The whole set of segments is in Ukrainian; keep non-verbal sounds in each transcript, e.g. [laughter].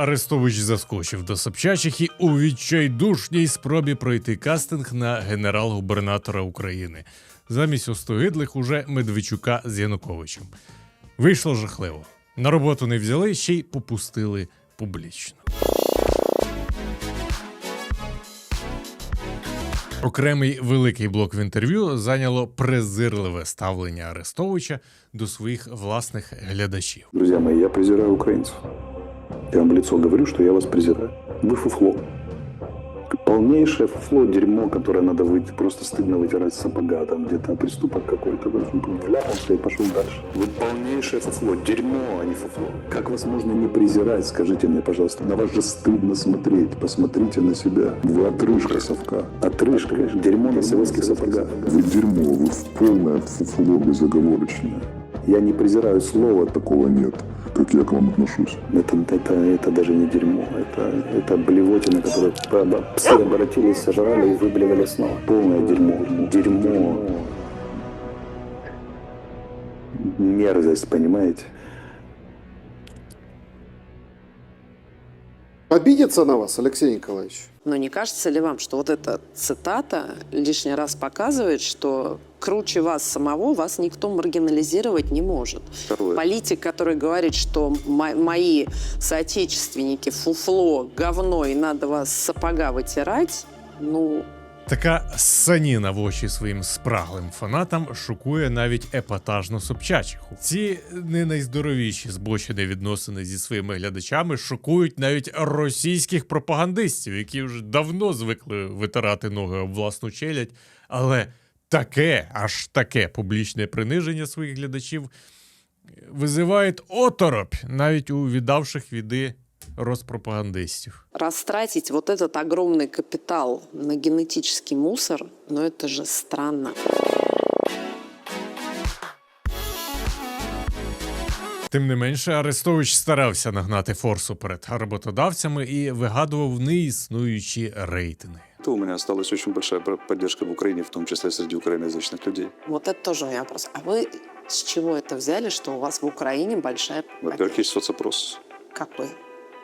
Арестович заскочив до Собчачих і у відчайдушній спробі пройти кастинг на генерал-губернатора України замість остогидлих уже Медведчука з Януковичем. Вийшло жахливо. На роботу не взяли, ще й попустили публічно. Окремий великий блок в інтерв'ю зайняло презирливе ставлення Арестовича до своїх власних глядачів. Друзья мои, я презираю украинцев. Я вам в лицо говорю, что я вас презираю. Вы фуфло. Полнейшее фуфло, дерьмо, которое надо выйти, просто стыдно вытирать с сапога, там где-то преступок какой-то, вляпался и пошел дальше. Вы полнейшее фуфло, дерьмо, а не фуфло. Как вас можно не презирать, скажите мне, пожалуйста. На вас же стыдно смотреть, посмотрите на себя. Вы отрыжка совка. Отрыжка, дерьмо на советских сапогах. Вы дерьмо, вы в полное фуфло безоговорочное. Я не презираю слово, Такого нет. Как я к вам отношусь? Это, это, это даже не дерьмо. Это, это блевотина, которую псы обратились, сожрали и выблевали снова. Полное дерьмо. Дерьмо. Мерзость, понимаете? Обидится на вас, Алексей Николаевич? Но не кажется ли вам, что вот эта цитата лишний раз показывает, что круче вас самого вас никто маргинализировать не может? Второе. Политик, который говорит, что мо- мои соотечественники фуфло, говно, и надо вас с сапога вытирать, ну, Така саніна в очі своїм спраглим фанатам шокує навіть епатажну Собчачиху. Ці не найздоровіші збочені відносини зі своїми глядачами шокують навіть російських пропагандистів, які вже давно звикли витирати ноги об власну челядь. Але таке, аж таке публічне приниження своїх глядачів визиває оторопь навіть у віддавших віди розпропагандистів. растратить вот этот огромный капитал на генетический мусор, ну это же странно. Тим не менше, Арестович старався нагнати форсу перед роботодавцями і вигадував неіснуючі рейтинги. То у меня осталась очень большая про- поддержка в Украине, в том числе среди украиноязычных людей. Вот это тоже у меня вопрос. А вы с чего это взяли, что у вас в Украине большая... Во-первых, есть соцопрос Какой?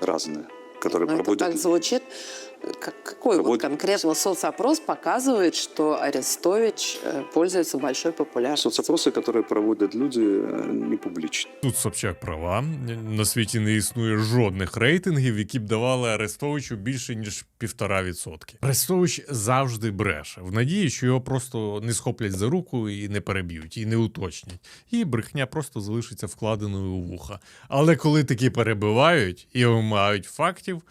разные, которые Ну, это проводят... так звучит. Как, какой вот Проводят- конкретно соцопрос показывает, что Арестович э, пользуется большой популярностью? Соцопросы, которые проводят люди, э, не публичны. Тут Собчак права. На світі не існує жодних рейтингів, які б давали Арестовичу більше ніж півтора відсотки. Арестович завжди бреше в надії, що його просто не схоплять за руку і не переб'ють, і не уточнять. І брехня просто залишиться вкладеною у вуха. Але коли такі перебивають і вимагають фактів.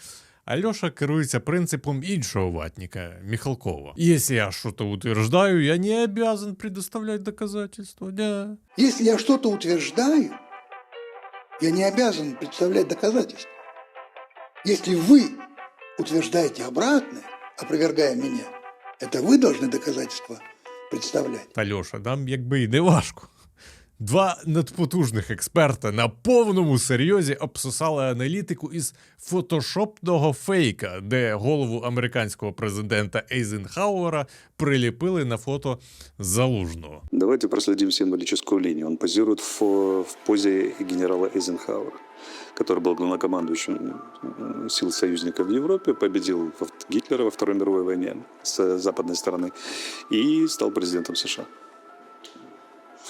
Альоша керується принципом іншого ватника Михалкова. Если я что-то утверждаю, я не обязан предоставлять доказательства. Да. Если я что-то утверждаю, я не обязан представлять доказательства. Если вы утверждаете обратное, опровергая меня, это вы должны доказательства представлять. Та Льоша, нам якби і не важко. Два надпотужних експерта на повному серйозі обсосали аналітику із фотошопного фейка, де голову американського президента Ейзенхауера приліпили на фото залужного. Давайте проследим символическую линию. Он позирует в, в позе генерала Эйзенхауэра, который был главнокомандующим э, сил союзников в Европе, победил во- Гитлера во Второй мировой войне с западной стороны и стал президентом США.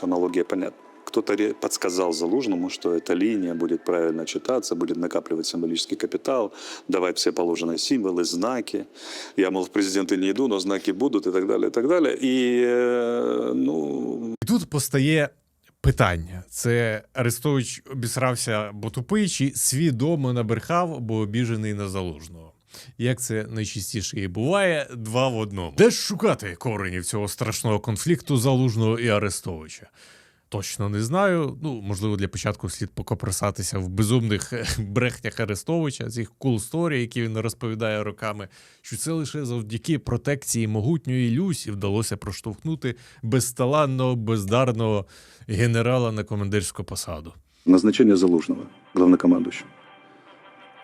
Аналогия понятна. Кто-то ре- подсказал Залужному, что эта линия будет правильно читаться, будет накапливать символический капитал, давать все положенные символы, знаки. Я, мол, в президенты не иду, но знаки будут и так далее, и так далее. И, э, ну, І тут постає питання: це Арестович обісрався, бо тупий, чи свідомо набрехав, бо обіжений на залужного. Як це найчастіше і буває, два в одному. Де ж шукати коренів цього страшного конфлікту залужного і Арестовича? Точно не знаю. Ну, можливо, для початку слід покопресатися в безумних е, брехнях Арестовича, цих кул-сторій, які він розповідає роками, що це лише завдяки протекції могутньої Люсі вдалося проштовхнути безталанного, бездарного генерала на командирську посаду. назначение Залужного главнокомандующим.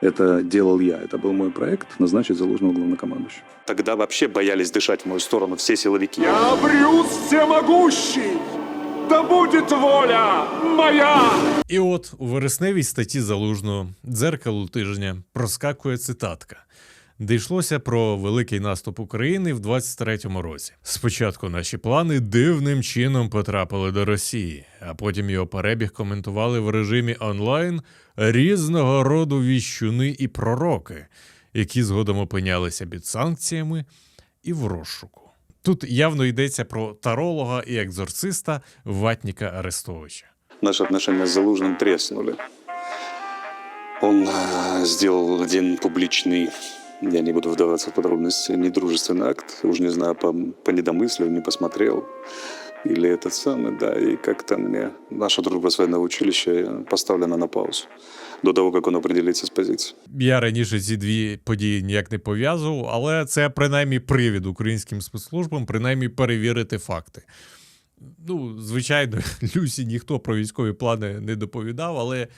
Это делал я, это был мой проект, назначить Залужного главнокомандующим. Тогда вообще боялись дышать в мою сторону все силовики. Я Брюс Всемогущий! Да будет воля моя! І от у вересневій статті залужного дзеркалу тижня проскакує цитатка. Де йшлося про великий наступ України в 23-му році. Спочатку наші плани дивним чином потрапили до Росії, а потім його перебіг коментували в режимі онлайн різного роду віщуни і пророки, які згодом опинялися під санкціями і в розшуку. Тут явно йдеться про таролога і екзорциста Ватніка Арестовича. Наши отношения с Залужным треснули. Он э, сделал один публичный, я не буду вдаваться в подробности, недружественный акт. Уж не знаю, по, по недомыслию не посмотрел. Или этот самый, да. И как-то мне наша дружба с военного училища поставлена на паузу. До того, как он определится с позицией. Я раніше ці дві події ніяк не пов'язував, але це принаймні привід українським спецслужбам, принаймні перевірити факти. Ну, звичайно, [laughs] Люсі ніхто про військові плани не доповідав, але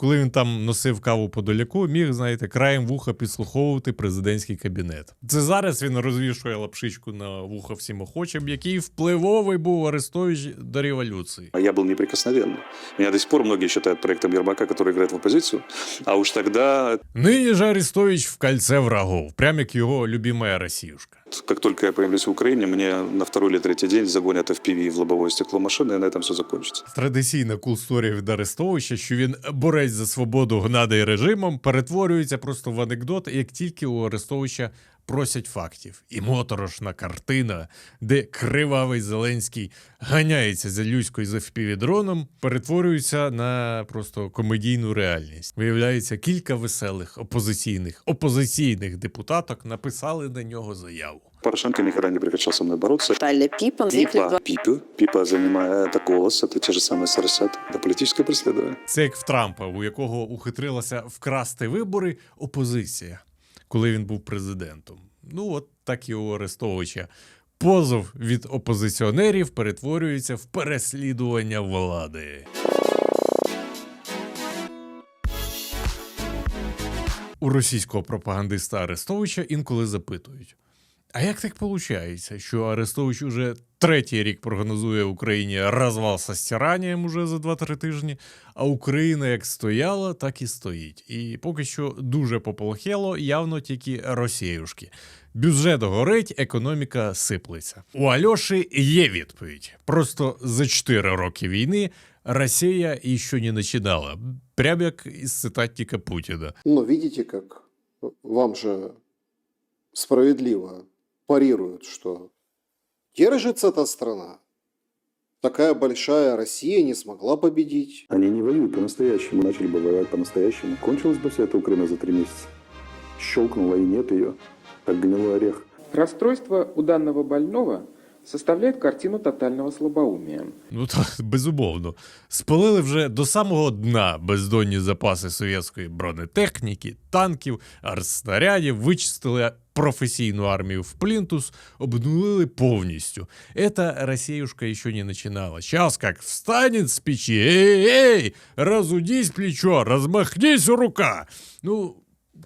коли він там носив каву подоляку, міг, знаєте, краєм вуха підслуховувати президентський кабінет. Це зараз він розвішує лапшичку на вуха всім охочим, який впливовий був Арестович до революції. А я был неприкосновенный. Меня до сих пор многие считают проектом Ермака, который играет в оппозицию. А уж тогда, Нині ж Арестович в кольце врагов, прям як його любимая Росіюшка. как только я появлюсь в Украине, мне на второй или третий день загонят FPV в лобовое стекло машины, и на этом все закончится. Традиційна кулсторія від Арестовича, що він борець за свободу гнадий режимом, перетворюється просто в анекдот, як тільки у Арестовича просять фактів. І моторошна картина, де кривавий Зеленський ганяється за Люською за впівдроном, перетворюється на просто комедійну реальність. Виявляється, кілька веселих опозиційних опозиційних депутаток написали на нього заяву. Порошенко никогда не прекращал со мной бороться. Талия Пипа, Пипа, Пипа, Пипа, занимает это голос, это те же самые соросят. Это политическое преследование. Це як в Трампа, у якого ухитрилася вкрасти вибори опозиція, коли він був президентом. Ну, от так і у Арестовича. Позов від опозиціонерів перетворюється в переслідування влади. У російського пропагандиста Арестовича інколи запитують: а як так виходить, що Арестович уже третій рік прогнозує Україні розвал со стиранням уже за 2-3 тижні, а Україна як стояла, так і стоїть. І поки що дуже пополохело, явно тільки росіюшки. Бюджет горить, економіка сиплеться. У Альоші є відповідь. Просто за 4 роки війни Росія іще не починала. Прям як із цитатника Путіна. Но видите, как вам же справедливо парируют, что держится эта страна. Такая большая Россия не смогла победить. Они не воюют по-настоящему. Начали бы воевать по-настоящему. Кончилась бы вся эта Украина за три месяца. Щелкнула и нет ее, как гнилой орех. Расстройство у данного больного составляет картину тотального слабоумия. Ну то безумовно. Спалили вже до самого дна бездонні запаси совєтської бронетехніки, танків, артснарядів, вичистили професійну армію в плінтус, обнулили повністю. Ета Росіюшка ще не починала. Сейчас как встанет з печі, ей, ей, разудись плечо, розмахнись рука. Ну,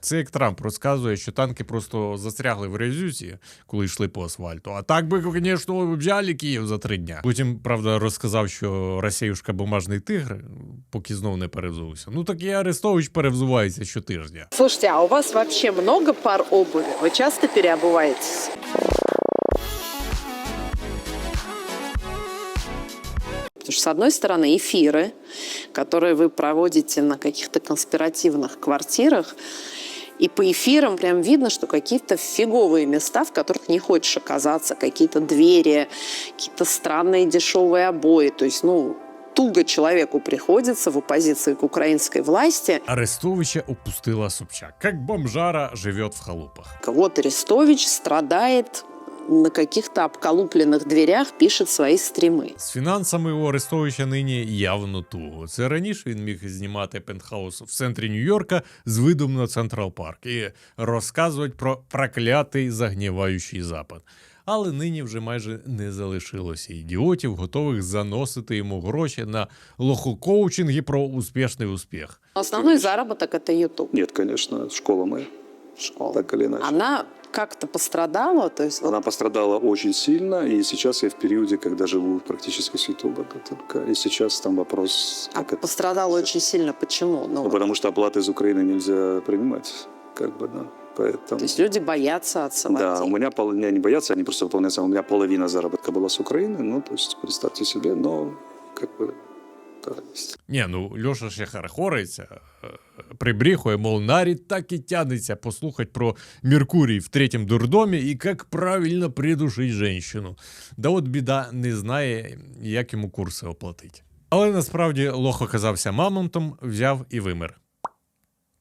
це як Трамп розказує, що танки просто застрягли в резюсі, коли йшли по асфальту. А так би, звісно, взяли Київ за три дня. Потім, правда, розказав, що Росіюшка бумажний тигр, поки знов не перевзувся. Ну так і Арестович перевзувається щотижня. Слушайте, а у вас вообще много пар обуви? Вы часто переобуваетесь? Потому что, с одной стороны, эфиры, которые вы проводите на каких-то конспиративных квартирах, и по эфирам прям видно, что какие-то фиговые места, в которых не хочешь оказаться, какие-то двери, какие-то странные дешевые обои. То есть, ну, туго человеку приходится в оппозиции к украинской власти. Арестовича упустила Собчак. Как бомжара живет в халупах. Вот Арестович страдает на каких-то обколупленных дверях, пишет свои стримы. З фінансами у Арестовича нині явно туго. Це раніше він міг знімати пентхаус в центрі Нью-Йорка з видом на Централ Парк і розказувати про проклятий загніваючий запад. Але нині вже майже не залишилося ідіотів, готових заносити йому гроші на лохокоучинги про успішний успіх. Основной заработок – это YouTube, Нет, конечно, школа моя, школа. так или иначе. Она как-то пострадала? То есть вот Она пострадала очень сильно, и сейчас я в периоде, когда живу практически святого Богатырка. И сейчас там вопрос, а как это... пострадала очень сильно. Почему? Ну, Ну, потому что оплаты из Украины нельзя принимать, как бы, да. Поэтому... То есть люди боятся отсылать Да, у деньги. меня пол... меня не боятся, они просто выполняются. У меня половина заработка была с Украины, ну, то есть, представьте себе, но как бы есть. Ні, ну Льоша ще хорохориться, е, прибріхує, мов нарід так і тянеться послухати про Меркурій в третьому дурдомі і як правильно придушить жінку. Да от біда не знає, як йому курси оплатить. Але насправді лох оказався мамонтом, взяв і вимер.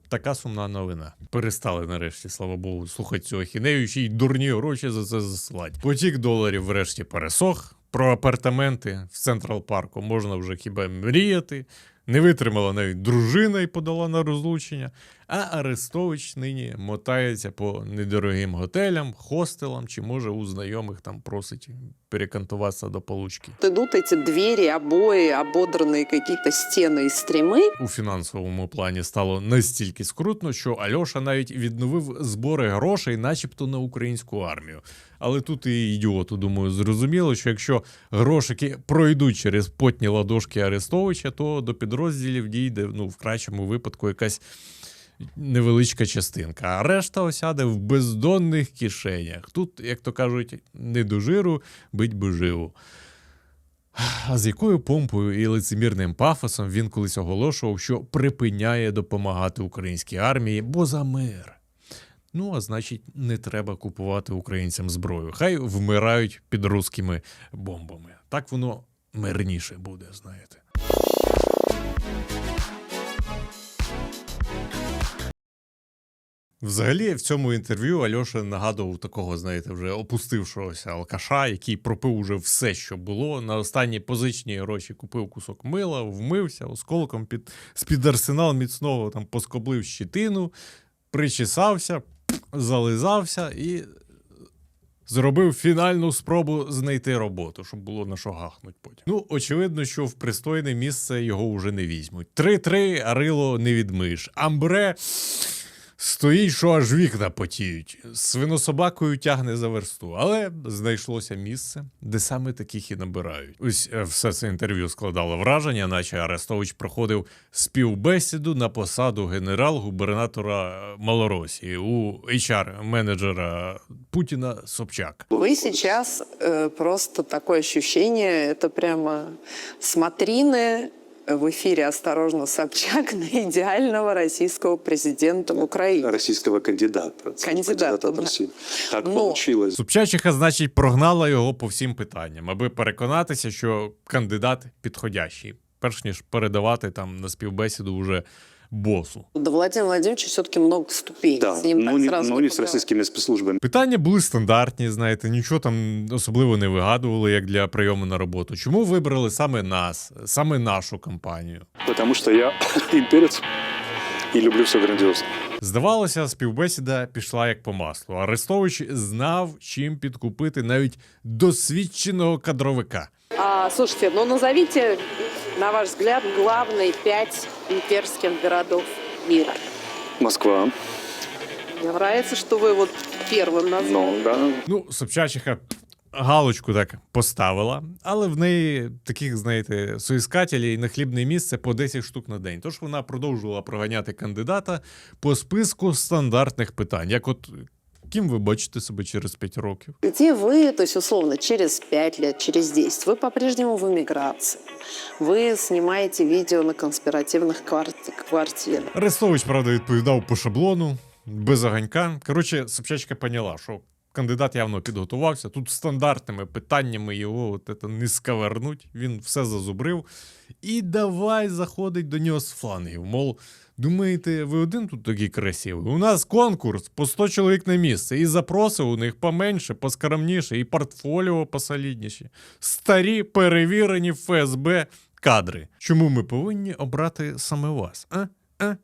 Така сумна новина. Перестали нарешті, слава Богу, слухати цю ахінею, ще й дурні гроші за це засилати. Потік доларів врешті пересох. Про апартаменти в Централ парку можна вже хіба мріяти. Не витримала навіть дружина і подала на розлучення. А Арестович нині мотається по недорогим готелям, хостелам чи може у знайомих там просить перекантуватися до получки. Идут эти двери, обои, ободранные какие-то стены и стремы. У фінансовому плані стало настільки скрутно, що Альоша навіть відновив збори грошей, начебто на українську армію. Але тут і ідіоту, думаю, зрозуміло, що якщо грошики пройдуть через потні ладошки Арестовича, то до підрозділів дійде ну, в кращому випадку якась невеличка частинка, а решта осяде в бездонних кишенях. Тут, як то кажуть, не до жиру, бить би живу. А з якою помпою і лицемірним пафосом він колись оголошував, що припиняє допомагати українській армії, бо за мир. Ну, а значить, не треба купувати українцям зброю. Хай вмирають під руськими бомбами. Так воно мирніше буде, знаєте. Взагалі, в цьому інтерв'ю Альоша нагадував такого, знаєте, вже опустившогося алкаша, який пропив уже все, що було. На останні позичні гроші купив кусок мила, вмився, осколком під з-під арсенал міцного там поскоблив щитину, причесався, зализався і зробив фінальну спробу знайти роботу, щоб було на що гахнуть потім. Ну, очевидно, що в пристойне місце його вже не візьмуть. Три-три, а рило не відмиєш. Амбре. Стоїть, що аж вікна потіють. Свинособакою тягне за версту. Але знайшлося місце, де саме таких і набирають. Ось е, все це інтерв'ю складало враження, наче Арестович проходив співбесіду на посаду генерал-губернатора Малоросії у HR-менеджера Путіна Собчак. Вы сейчас э, просто такое ощущение, это прямо смотрины в эфире «Осторожно, Собчак» [laughs] на идеального российского президента в Украине. Российского кандидата. Кандидата, да. России. Так Но- получилось. Собчачиха, значить, прогнала його по всім питанням, аби переконатися, що кандидат підходящий, перш ніж передавати там на співбесіду уже босу. До Владимира Владимировича все-таки много ступеней. Да, С ним ну, так не, сразу ну, не не с поговоришь. спецслужбами. Питання були стандартні, знаєте, нічого там особливо не вигадували, як для прийому на роботу. Чому вибрали саме нас, саме нашу компанію? Потому что я [laughs] имперец и люблю все грандиозно. Здавалося, співбесіда пішла як по маслу. Арестович знав, чим підкупити навіть досвідченого кадровика. А, слушайте, ну назовите, на ваш взгляд, главные пять имперских городов мира. Москва, Мне нравится, что вы вот первым назвали. ну, да, Ну, Собчачиха галочку так поставила, але в неї таких, знаєте, соіскателів на хлібне місце по 10 штук на день. Тож вона продовжувала проганяти кандидата по списку стандартних питань. Як от ким ви бачите себе через 5 років? Где вы, то есть условно, через 5 лет, через 10, вы по-прежнему в эмиграции. Вы снимаете видео на конспиративных кварти- квартирах. Арестович, правда, відповідав по шаблону, без оганька. Коротше, Собчачка поняла, що кандидат явно підготувався. Тут стандартними питаннями його от це не сковернуть. Він все зазубрив. І давай заходить до нього з флангів. Мов, думаєте, ви один тут такий красивий? У нас конкурс по 100 чоловік на місце. І запроси у них поменше, поскромніше, і портфоліо посолідніші. Старі перевірені ФСБ кадри. Чому ми повинні обрати саме вас? А?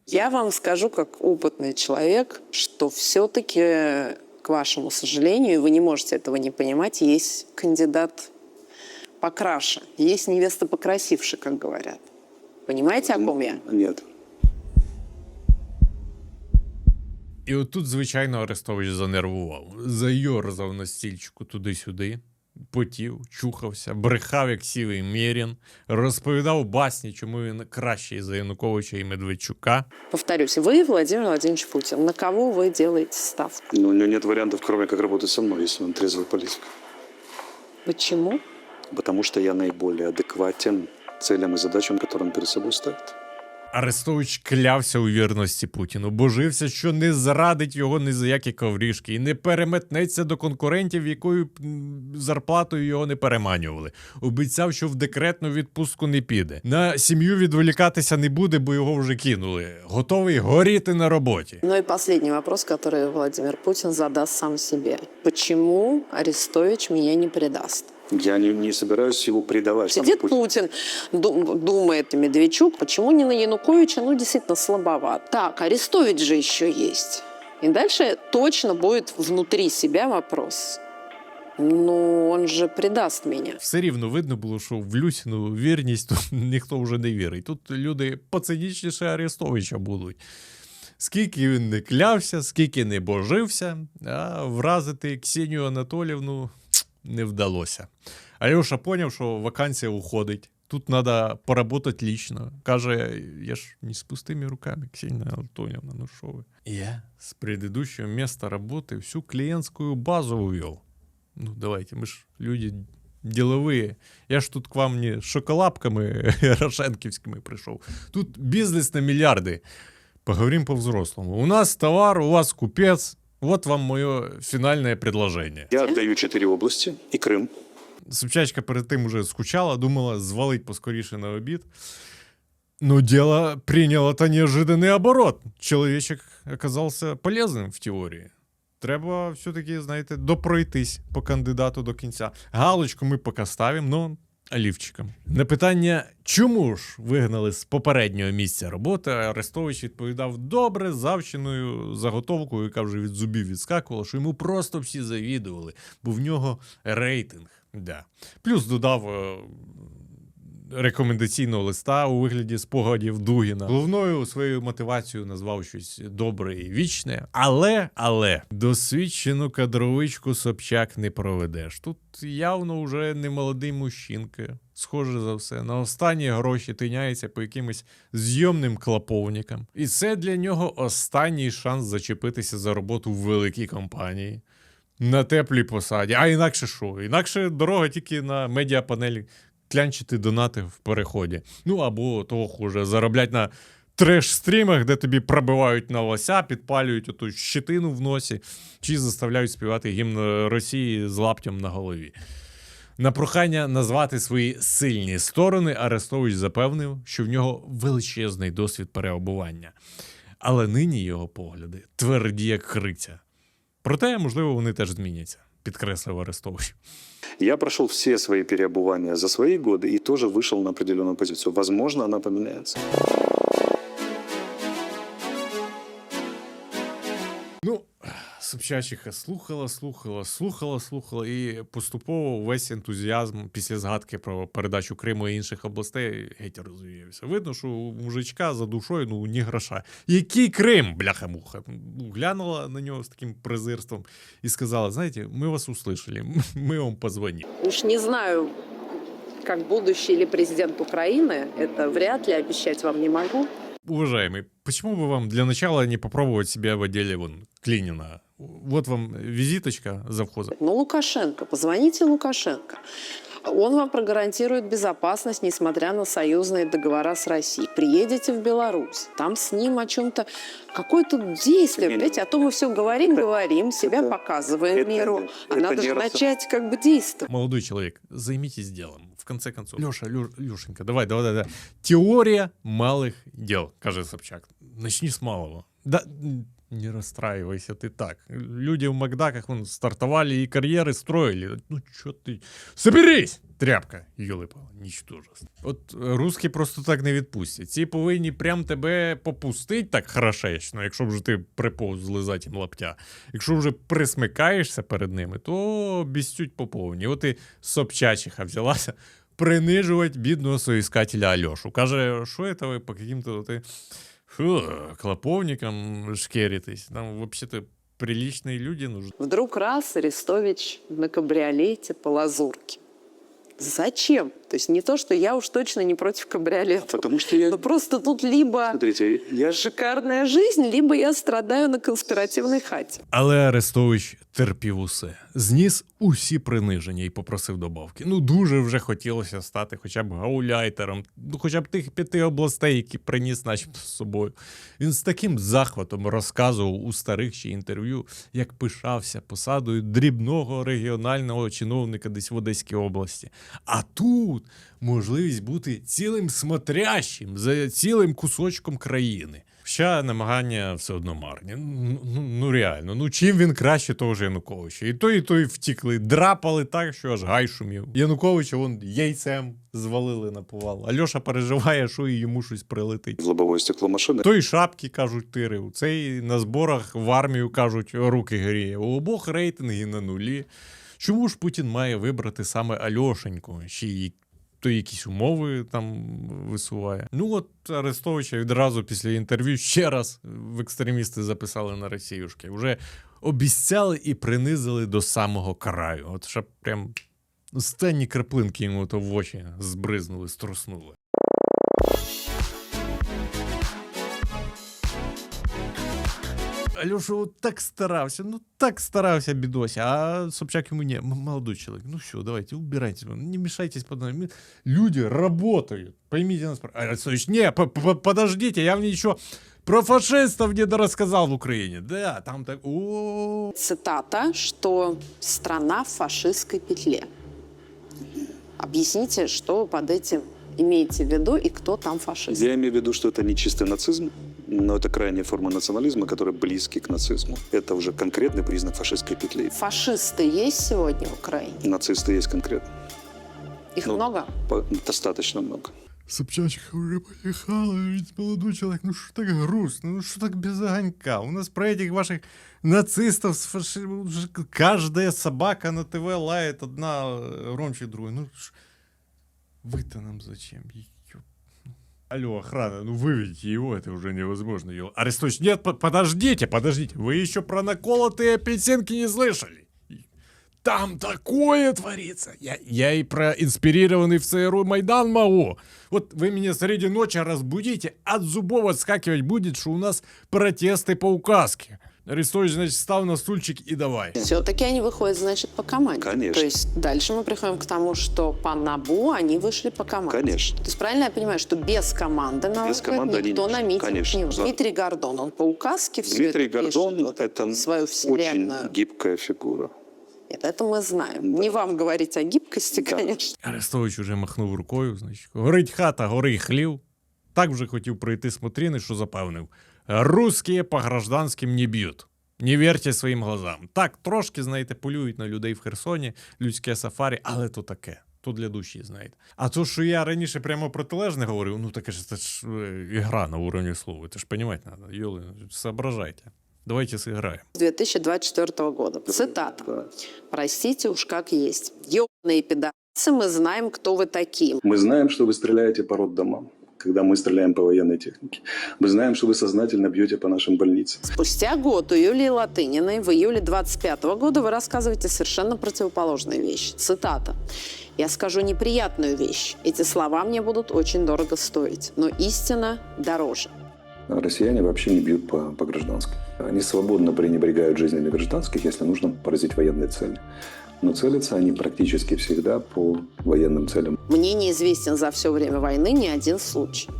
Я вам скажу, как опытный человек, что все-таки, к вашему сожалению, вы не можете этого не понимать, есть кандидат покраше, есть невеста покрасивше, как говорят. Понимаете, о ком я? нет. І отут, звичайно, Арестович занервував. Зайорзав на стільчику туди-сюди, потів, чухався, брехав, як сівий Мєрін, розповідав басні, чому він кращий за Януковича і Медведчука. Повторюсь, вы, Владимир Владимирович Путин, на кого вы делаете ставку? Но у него нет вариантов, кроме как работать со мной, если он трезвый политик. Почему? Потому что я наиболее адекватен целям и задачам, которые он перед собой ставит. Арестович клявся у вірності Путіну, божився, що не зрадить його ні за які коврішки і не переметнеться до конкурентів, якою зарплатою його не переманювали. Обіцяв, що в декретну відпустку не піде. На сім'ю відволікатися не буде, бо його вже кинули. Готовий горіти на роботі. Ну и последний вопрос, который Владимир Путин задаст сам себе. Почему Арестович меня не предаст? Я не, не собираюсь его предавать. Сам Сидит Путин. Путин, ду- думает и Медведчук, почему не на Януковича, ну, действительно слабоват. Так, Арестович же еще есть. И дальше точно будет внутри себя вопрос. Ну, он же предаст меня. Все рівно видно було, що в Люсіну вірність тут [laughs] ніхто вже не вірить. Тут люди поцинічніше Арестовича будуть. Скільки він не клявся, скільки не божився, а вразити Ксенію Анатолівну не вдалося. Альоша поняв, що вакансія уходить. Тут треба поработати лічно. Каже, я ж не з пустими руками, Ксения Анатольевна, ну що ви? Я з предыдущего места работы всю клиентскую базу увел. Ну, давайте, мы ж люди деловые. Я ж тут к вам не с шоколапками [laughs] рошенківськими прийшов. Тут бізнес на мільярди. Поговорим по-взрослому. У нас товар, у вас купец. Вот вам мое финальное предложение. Я отдаю четыре области и Крым. Собчачка перед тим уже скучала, думала звалить поскоріше на обід. Но дело приняло-то неожиданный оборот. Человечек оказался полезным в теорії. Треба все-таки, знаєте, допройтись по кандидату до кінця. Галочку ми поки ставимо, ну, олівчиком. На питання, чому ж вигнали з попереднього місця роботи, Арестович відповідав добре, завченою заготовкою, яка вже від зубів відскакувала, що йому просто всі завідували, бо в нього рейтинг. Да. Плюс додав е, рекомендаційного листа у вигляді спогадів Дугіна. Головною своєю мотивацією назвав щось добре і вічне. Але, але досвідчену кадровичку Собчак не проведеш. Тут явно вже не молодий мужчинка. Схоже за все, на останні гроші тиняється по якимось зйомним клаповникам. І це для нього останній шанс зачепитися за роботу в великій компанії. На теплій посаді. А інакше що? Інакше дорога тільки на медіапанелі клянчити донати в переході. Ну або того хуже, зароблять на треш-стрімах, де тобі пробивають на лося, підпалюють оту щитину в носі, чи заставляють співати гімн Росії з лаптям на голові. На прохання назвати свої сильні сторони Арестович запевнив, що в нього величезний досвід переобування. Але нині його погляди тверді, як криця. Проте, можливо, вони теж зміняться, підкреслив Арестович. Я прошел все свои переобувания за свои годы и тоже вышел на определенную позицию. Возможно, она поменяется. Собчачиха слухала, слухала, слухала, слухала, і поступово весь ентузіазм після згадки про передачу Криму і інших областей геть розвіявся. Видно, що у мужичка за душою ну ні гроша. Який Крим, бляха-муха? Ну, Глянула на нього з таким презирством і сказала: знаєте, ми вас услышали, [laughs] ми вам позвонимо. Уж не знаю, как будущий или президент Украины, это вряд ли обещать вам не могу. Уважаемый, почему бы вам для начала не попробовать себя в отделе вон Клинина? Вот вам визиточка завхоза. Ну, Лукашенко, позвоните Лукашенко. Он вам прогарантирует безопасность, несмотря на союзные договора с Россией. Приедете в Беларусь, там с ним о чем-то, какое-то действие, понимаете, а то мы все говорим, говорим, себя это- показываем это- миру, а это надо же начать как бы действовать. Молодой человек, займитесь делом. В конце концов. Леша, Лешенька, давай, давай, давай. Теория малых дел, каже Собчак. Начни с малого. Да, не расстраивайся ты так. Люди в Макдаках вон, стартовали и карьеры строили. Ну, что ты... Соберись! Тряпка, йолипала, нічтожество. От е, русські просто так не відпустять. Ці повинні прям тебе попустить так хорошечно, якщо вже ти приповз злизати їм лаптя. Якщо вже присмикаєшся перед ними, то бістють по повні. От і Собчачиха взялася принижувати бідного соіскателя Альошу. Каже, що це ви по каким-то ти Фу, клоповникам шкеритесь. Там вообще-то приличные люди нужны. Вдруг раз Арестович на кабриолете по лазурке. Зачем? То есть не то, что я уж точно не против кабриолета. Потому что я... Но просто тут либо Смотрите, я шикарная жизнь, либо я страдаю на конспиративной хате. Але Арестович терпів усе, зніс усі приниження і попросив добавки. Ну дуже вже хотілося стати хоча б гауляйтером, ну хоча б тих п'яти областей, які приніс начебто з собою. Він з таким захватом розказував у старих ще інтерв'ю, як пишався посадою дрібного регіонального чиновника десь в Одеській області. А тут можливість бути цілим смотрящим за цілим кусочком країни. Ще намагання все одно марні. Ну, ну, реально, ну чим він краще того ж Януковича? І той, і той втікли, драпали так, що аж гай шумів. Януковича вон яйцем звалили на повал. Альоша переживає, що і йому щось прилетить. в лобовое стекло машины. Той шапки кажуть тирив, цей на зборах в армію кажуть руки гріє. У обох рейтинги на нулі. Чому ж Путін має вибрати саме Альошеньку? Й то якісь умови там висуває. Ну от Арестовича відразу після інтерв'ю ще раз в екстремісти записали на Росіюшки. Вже обіцяли і принизили до самого краю. От щоб прям останні краплинки йому то в очі збризнули, струснули. Альоша от так старався, ну так старався, бідося. А Собчак ему не, «М- молодой человек, ну все, давайте, убирайтесь, не мешайтесь под нами. Люди работают, поймите нас. правильно». А не, по- по- подождите, я мне еще про фашистов не дорассказал в Украине. Да, там так, о Цитата, что страна в фашистской петле. Объясните, что вы под этим имеете в виду и кто там фашист? Я имею в виду, что это не чистый нацизм, но это крайняя форма национализма, который близкий к нацизму. Это уже конкретный признак фашистской петли. Фашисты есть сегодня в Украине? Нацисты есть конкретно. Их Ну, много? По- Достаточно много. Собчачка уже поехала, ведь молодой человек, ну что так грустно, ну что так без огонька? У нас про этих ваших нацистов с фаши... каждая собака на ТВ лает одна э, громче другой. Ну ш- вы-то нам зачем? Ё- Алло, охрана, ну выведите его, это уже невозможно. Ё- Арестович, нет, по- подождите, подождите, вы еще про наколотые апельсинки не слышали? Там такое творится. Я, я и про инспирированный в ЦРУ Майдан могу. Вот вы меня среди ночи разбудите, от зубов отскакивать будет, что у нас протесты по указке. Арестович, значит, стал на стульчик и давай. Все-таки они выходят, значит, по команде. Конечно. То есть дальше мы приходим к тому, что по НАБУ они вышли по команде. Конечно. То есть правильно я понимаю, что без команды на Без выход команды они никто не- на митинг конечно, не выйдет. да. Дмитрий Гордон, он по указке все Дмитрий это пишет, Гордон вот, – это свою очень вселенную. гибкая фигура. Нет, это мы знаем. Да. Не вам говорить о гибкости, Да. конечно. Арестович уже махнув рукою, значить, горить хата, гори хлів. Так вже хотів пройти смотрини, що запевнив. Русські по гражданським не б'ють. Не вірте своїм глазам. Так, трошки, знаєте, полюють на людей в Херсоні, людське сафарі, але то таке. То для душі, знаєте. А то, що я раніше прямо протилежне говорив, ну таке ж це ж е, ігра на уровні слова. Це ж розуміти треба. Йоли, соображайте. Давайте сыграем. 2024 года. Цитата. Да. Простите уж как есть. Ёбаные пидорасы, мы знаем, кто вы такие. Мы знаем, что вы стреляете по роддомам, Когда мы стреляем по военной технике. Мы знаем, что вы сознательно бьете по нашим больницам. Спустя год у Юлии Латыниной в июле 25 года вы рассказываете совершенно противоположные вещи. Цитата. «Я скажу неприятную вещь. Эти слова мне будут очень дорого стоить. Но истина дороже». Россияне вообще не бьют по, по гражданским. Они свободно пренебрегают жизнями гражданских, если нужно поразить военные цели. Но целятся они практически всегда по военным целям. Мне неизвестен за все время войны ни один случай.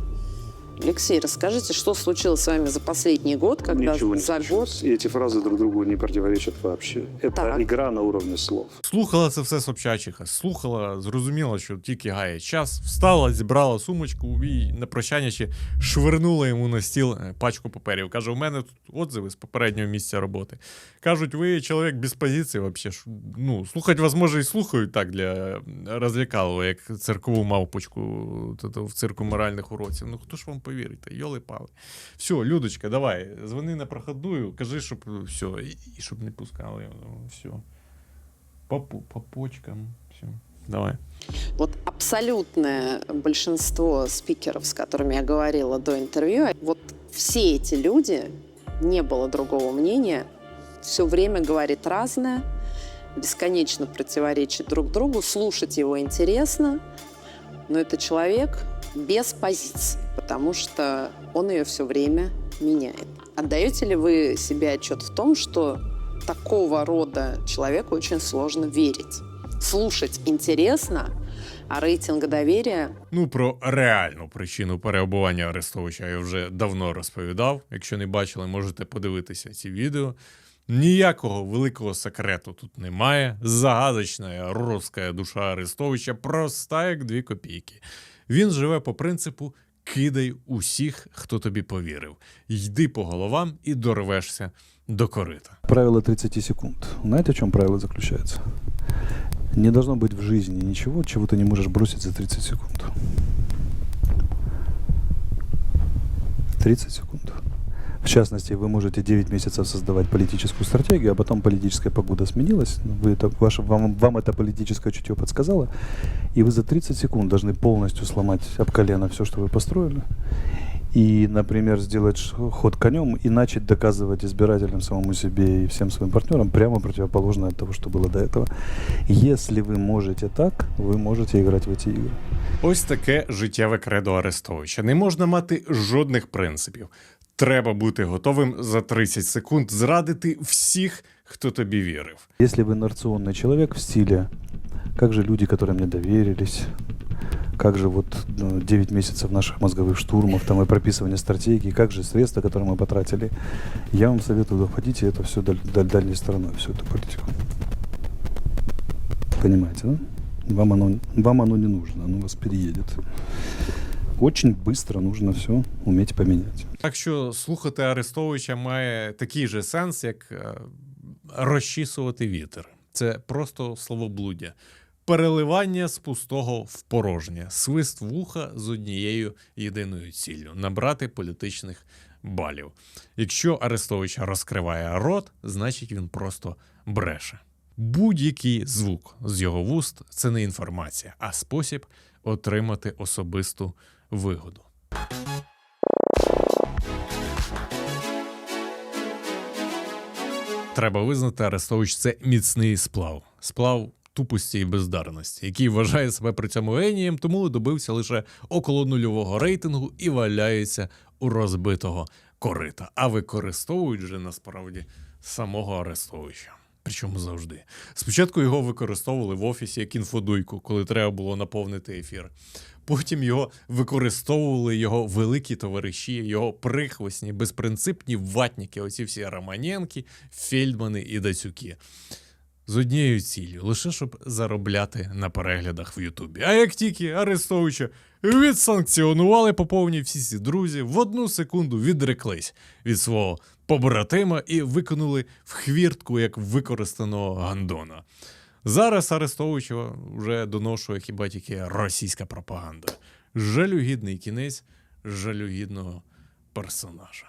Алексей, расскажите, что случилось с вами за последний год, когда Ничего не за год... случилось. И эти фразы друг другу не противоречат вообще. Это Так. игра на уровне слов. Слухала це все Собчачиха, слухала, зрозуміла, що тільки гає час, встала, зібрала сумочку і на прощання ще швирнула йому на стіл е, пачку паперів. Каже: у мене тут отзиви з попереднього місця роботи. Кажуть, ви чоловік без позиції, вообще. ж, Ну, слухати вас може і слухають так для розвлікалого, як циркову мавпочку тут в цирку моральних уроків. Ну хто ж вам повірить? Та Йоли пали. Все, Людочка, давай, дзвони на проходную, кажи, щоб все, і, і щоб не пускали. Ну, Все. По, по, по почкам. Все. Давай. Вот абсолютное большинство спикеров, с которыми я говорила до интервью, вот все эти люди, не было другого мнения, все время говорит разное, бесконечно противоречит друг другу, слушать его интересно, но это человек без позиции, потому что он ее все время меняет. Отдаете ли вы себе отчет в том, что такого рода человеку очень сложно верить? Слушать интересно, а рейтинг доверия Ну, про реальну причину переобування Арестовича я вже давно розповідав. Якщо не бачили, можете подивитися ці відео. Ніякого великого секрету тут немає. Загадочна руська душа Арестовича проста, як дві копійки. Він живе по принципу кидай усіх, хто тобі повірив. Йди по головам і дорвешся до корита. Правило 30 секунд. Знаете, в чем правило заключается? Не должно быть в жизни ничего, чего ты не можешь бросить за 30 секунд. 30 секунд. В частности, вы можете 9 месяцев создавать политическую стратегию, а потом политическая погода сменилась, вы это, ваше, вам, вам это политическое чутье подсказало, и вы за 30 секунд должны полностью сломать об колено все, что вы построили, и, например, сделать ш- ход конем и начать доказывать избирателям, самому себе и всем своим партнерам прямо противоположное от того, что было до этого. Если вы можете так, вы можете играть в эти игры. Ось таке життєве кредо Арестовича. Не можна мати жодних принципів. Треба бути готовим за 30 секунд зрадити всіх, хто тобі вірив. Если вы инерционный человек в стиле «как же люди, которые мне доверились», как же вот ну, 9 месяцев наших мозговых штурмов там и прописывания стратегии, как же средства, которые мы потратили, я вам советую уходите это все даль- даль- дальней стороной, всю эту политику. Понимаете, да? Вам оно, вам оно не нужно, оно вас переедет. Очень быстро нужно все уметь поменять. Так що слухати Арестовича має такий же сенс, як е, розчісувати вітер. Це просто словоблуддя. Переливання з пустого в порожнє, свист вуха з однією єдиною ціллю набрати політичних балів. Якщо Арестович розкриває рот, значить він просто бреше. Будь-який звук з його вуст це не інформація, а спосіб отримати особисту вигоду. Треба визнати, Арестович це міцний сплав. Сплав тупості і бездарності, який вважає себе при цьому генієм, тому добився лише около нульового рейтингу і валяється у розбитого корита. А використовують же насправді самого Арестовича. Причому завжди. Спочатку його використовували в офісі як інфодуйку, коли треба було наповнити ефір. Потім його використовували його великі товариші, його прихвостні, безпринципні ватніки, оці всі Романенки, Фельдмани і Дацюки. З однією ціллю, лише щоб заробляти на переглядах в Ютубі. А як тільки Арестовича відсанкціонували по повній всі ці друзі, в одну секунду відреклись від свого побратима і викинули в хвіртку як використаного гандона. Зараз Арестовича вже доношує хіба тільки російська пропаганда. Жалюгідний кінець жалюгідного персонажа.